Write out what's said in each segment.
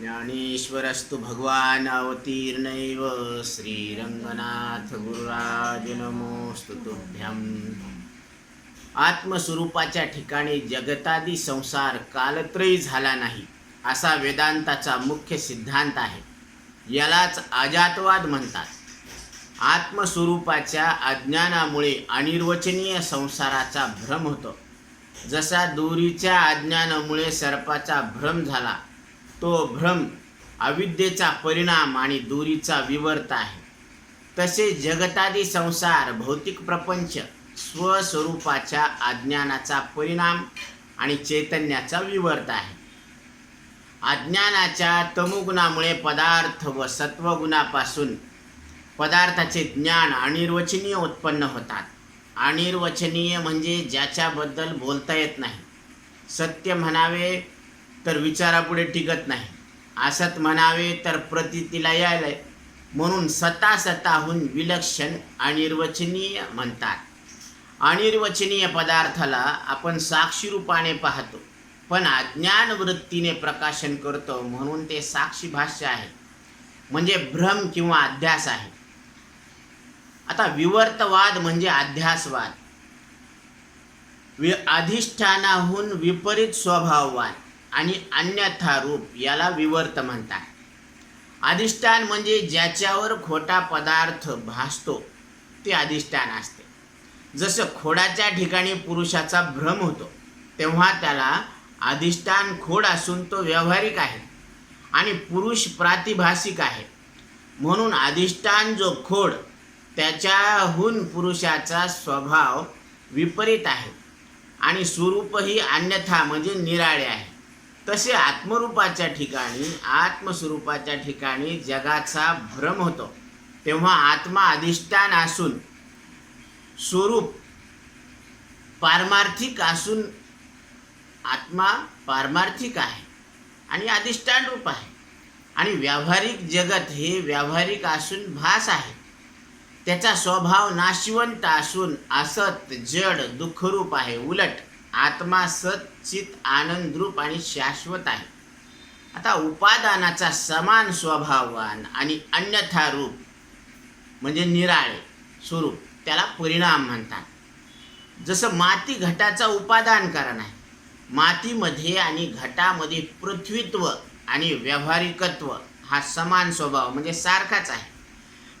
ज्ञानेश्वरस्तु भगवान् अवतीर्णैव श्रीरंगनाथ गुरुराज नमोस्तु आत्मस्वरूपाच्या ठिकाणी जगतादी संसार कालत्रयी झाला नाही असा वेदांताचा मुख्य सिद्धांत आहे. यालाच अजातवाद म्हणतात. आत्मस्वरूपाच्या अज्ञानामुळे अनिर्वचनीय संसाराचा भ्रम होतो. जसा दोरीच्या अज्ञानामुळे सर्पाचा भ्रम झाला तो भ्रम अविद्येचा परिणाम आणि दूरीचा विवर्त आहे. तसे जगतादी संसार भौतिक प्रपंच स्वस्वरूपाच्या अज्ञानाचा परिणाम आणि चैतन्याचा विवर्त आहे. अज्ञानाच्या तमोगुणामुळे पदार्थ व सत्वगुणापासून पदार्थाचे ज्ञान अनिर्वचनीय उत्पन्न होतात. अनिर्वचनीय म्हणजे ज्याच्याबद्दल बोलता येत नाही. सत्य म्हणावे तर विचारापुढे टिकत नाही. असत म्हणावे तर प्रतीतीला यायला म्हणून सता सताहून विलक्षण अनिर्वचनीय म्हणतात. अनिर्वचनीय पदार्थाला आपण साक्षीरूपाने पाहतो. पण अज्ञान वृत्तीने प्रकाशन करतो म्हणून ते साक्षी भाष्य आहे. म्हणजे भ्रम किंवा अध्यास आहे. आता विवर्तवाद म्हणजे अध्यासवाद. वि अधिष्ठानाहून विपरीत स्वभाववाद. आणि अन्यथा रूप याला विवर्त म्हणतात. अधिष्ठान म्हणजे ज्याच्यावर खोटा पदार्थ भासतो ते अधिष्ठान असते. जसं खोडाच्या ठिकाणी पुरुषाचा भ्रम होतो तेव्हा त्याला अधिष्ठान खोड असून तो व्यावहारिक आहे आणि पुरुष प्रातिभाषिक आहे. म्हणून अधिष्ठान जो खोड त्याच्याहून पुरुषाचा स्वभाव विपरीत आहे आणि स्वरूपही अन्यथा म्हणजे निराळे आहे. तसे आत्मरूपाच्या ठिकाणी आत्मस्वरूपाच्या ठिकाणी जगाचा भ्रम होतो. तेव्हा आत्मा अधिष्ठान असून स्वरूप पारमार्थिक असून आत्मा पारमार्थिक आहे आणि अधिष्ठान रूप आहे. आणि व्यावहारिक जगत हे व्यावहारिक असून भास आहे. त्याचा स्वभाव नाशिवंत असून असत जड दुःखरूप आहे उलट. आत्मा सत चित आनंदरूप आणि शाश्वत आहे. आता उपादानाचा समान स्वभाववान आणि अन्यथा रूप म्हणजे निराळे स्वरूप त्याला परिणाम म्हणतात. जसं माती घटाचा उपादान कारण आहे. मातीमध्ये आणि घटामध्ये पृथ्वीत्व आणि व्यावहारिकत्व हा समान स्वभाव म्हणजे सारखाच आहे.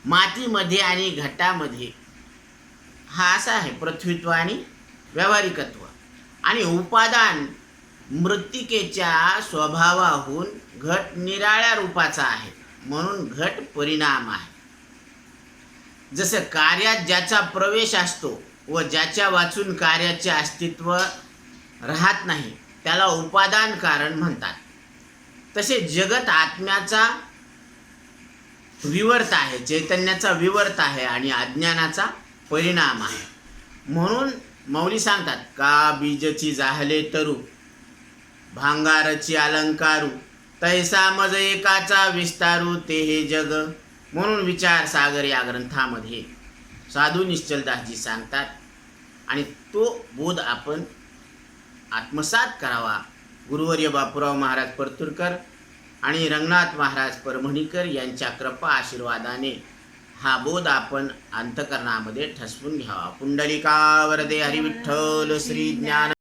मातीमध्ये आणि घटामध्ये हा असा आहे पृथ्वीत्व आणि व्यावहारिकत्व. आणि उपादान मृत्तिकेच्या स्वभावाहून घट निराळ्या रूपाचा आहे. म्हणून घट परिणाम आहे. जसं कार्यात ज्याचा प्रवेश असतो व ज्याच्या वाचून कार्याचे अस्तित्व राहत नाही त्याला उपादान कारण म्हणतात. तसे जगत आत्म्याचा विवर्त आहे चैतन्याचा विवर्त आहे आणि अज्ञानाचा परिणाम आहे. म्हणून मौली सांगतात का बीजची झाले तरू? भांगारची अलंकारू? तैसा मज एकाचा विस्तारू ते हे जग म्हणून विचार सागर या ग्रंथामध्ये साधू निश्चलदासजी सांगतात आणि तो बोध आपण आत्मसात करावा. गुरुवर्य बापूराव महाराज परतुरकर आणि रंगनाथ महाराज परभणीकर यांच्या कृपा आशीर्वादाने हा बोध आपण अंतकरणामध्ये ठसवून घ्यावा. पुंडलिका वरदे हरिविठ्ठल श्री ज्ञान